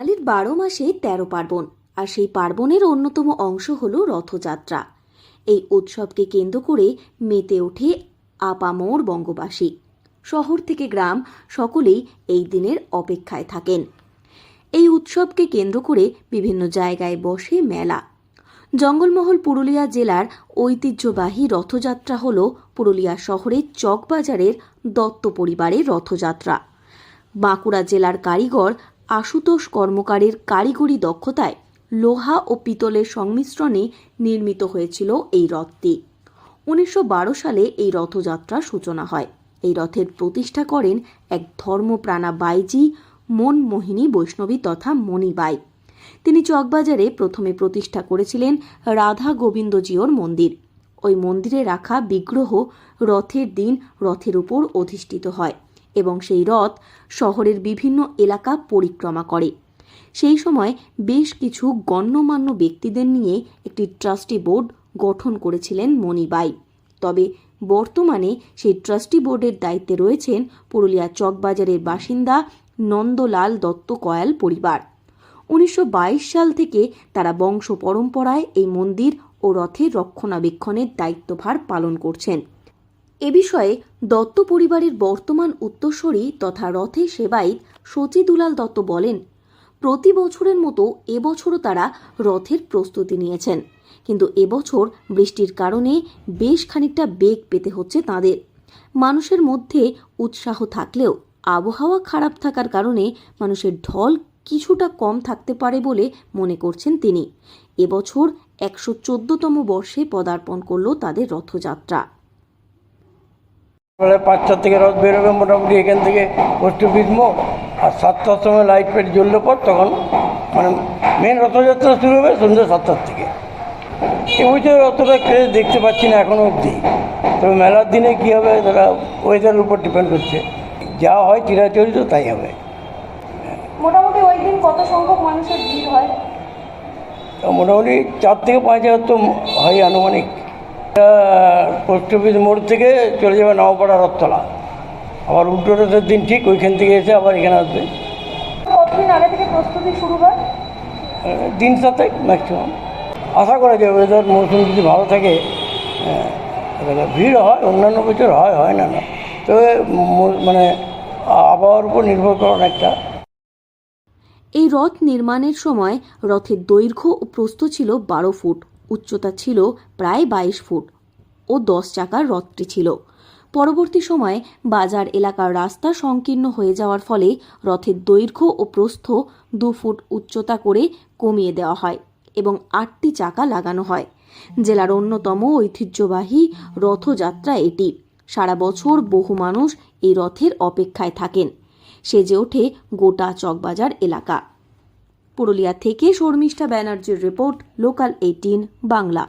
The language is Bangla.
বাঙালির বারো মাসে তেরো পার্বণ, আর সেই পার্বণের অন্যতম অংশ হল রথযাত্রা। এই উৎসবকে কেন্দ্র করে মেতে ওঠে আপামোর বঙ্গবাসী। শহর থেকে গ্রাম সকলেই এই দিনের অপেক্ষায় থাকেন। এই উৎসবকে কেন্দ্র করে বিভিন্ন জায়গায় বসে মেলা। জঙ্গলমহল পুরুলিয়া জেলার ঐতিহ্যবাহী রথযাত্রা হল পুরুলিয়া শহরের চকবাজারের দত্ত পরিবারের রথযাত্রা। বাঁকুড়া জেলার কারিগর আশুতোষ কর্মকারের কারিগরি দক্ষতায় লোহা ও পিতলের সংমিশ্রণে নির্মিত হয়েছিল এই রথটি উনিশশো বারো সালে এই রথযাত্রার সূচনা হয়। এই রথের প্রতিষ্ঠা করেন এক ধর্মপ্রাণা বাইজি মনমোহিনী বৈষ্ণবী তথা মণিবাই তিনি চকবাজারে প্রথমে প্রতিষ্ঠা করেছিলেন রাধা গোবিন্দজিওর মন্দির। ওই মন্দিরে রাখা বিগ্রহ রথের দিন রথের উপর অধিষ্ঠিত হয়। এবং সেই রথ শহরের বিভিন্ন এলাকা পরিক্রমা করে। সেই সময় বেশ কিছু গণ্যমান্য ব্যক্তিদের নিয়ে একটি ট্রাস্টি বোর্ড গঠন করেছিলেন মণিবাই। তবে বর্তমানে সেই ট্রাস্টি বোর্ডের দায়িত্বে রয়েছেন পুরুলিয়া চকবাজারের বাসিন্দা নন্দলাল দত্ত কয়াল পরিবার। উনিশশো বাইশ সাল থেকে তারা বংশ পরম্পরায় এই মন্দির ও রথের রক্ষণাবেক্ষণের দায়িত্বভার পালন করছেন। এ বিষয়ে দত্ত পরিবারের বর্তমান উত্তরসূরি তথা রথে সেবায়িত সচি দুলাল দত্ত বলেন, প্রতি বছরের মতো এবছরও তারা রথের প্রস্তুতি নিয়েছেন। কিন্তু এবছর বৃষ্টির কারণে বেশ খানিকটা বেগ পেতে হচ্ছে তাদের। মানুষের মধ্যে উৎসাহ থাকলেও আবহাওয়া খারাপ থাকার কারণে মানুষের ঢল কিছুটা কম থাকতে পারে বলে মনে করছেন তিনি। এবছর একশো চোদ্দতম বর্ষে পদার্পণ করল তাদের রথযাত্রা। সকালে পাঁচটার থেকে রথ বেরোবে মোটামুটি এখান থেকে পোস্ট অফিস মোড় আর সাতটার সময় লাইট ফাইট জ্বললে পর তখন মানে মেন রথযাত্রা শুরু হবে সন্ধ্যে সাতটার থেকে। এবছর অতটা ক্রেজ দেখতে পাচ্ছি না এখনও অবধি। তবে মেলার দিনে কী হবে তারা ওয়েদারের উপর ডিপেন্ড করছে। যা হয় চিরাচরিত তাই হবে। মোটামুটি ওই দিন কত সংখ্যক মানুষের ভিড় হয়? তো মোটামুটি চার থেকে পাঁচ হাজার তো হয় আনুমানিক। পোস্ট অফিস মোড় থেকে চলে যাবে নবপাড়া রথতলা। আবার উল্টো রথের দিন ঠিক ওইখান থেকে এসে আবার এখানে আসবে। কতদিন আগে থেকে প্রস্তুতি শুরু হয়? দিন সাতেক ম্যাক্সিমাম আশা করা যায় ওয়েদার মৌসুম যদি ভালো থাকে ভিড় হয় অন্যান্য বছর হয় হয় না না। তবে মানে আবহাওয়ার উপর নির্ভর করে অনেকটা এই রথ নির্মাণের সময় রথের দৈর্ঘ্য ও প্রস্থ ছিল বারো ফুট। উচ্চতা ছিল প্রায় বাইশ ফুট ও দশ চাকার রথটি ছিল। পরবর্তী সময়ে বাজার এলাকার রাস্তা সংকীর্ণ হয়ে যাওয়ার ফলে রথের দৈর্ঘ্য ও প্রস্থ দু ফুট উচ্চতা করে কমিয়ে দেওয়া হয় এবং আটটি চাকা লাগানো হয়। জেলার অন্যতম ঐতিহ্যবাহী রথযাত্রা এটি। সারা বছর বহু মানুষ এই রথের অপেক্ষায় থাকেন। সেজে ওঠে গোটা চকবাজার এলাকা। পুরুলিয়া থেকে শর্মিষ্ঠা ব্যানার্জির রিপোর্ট লোকাল এইটিন বাংলা।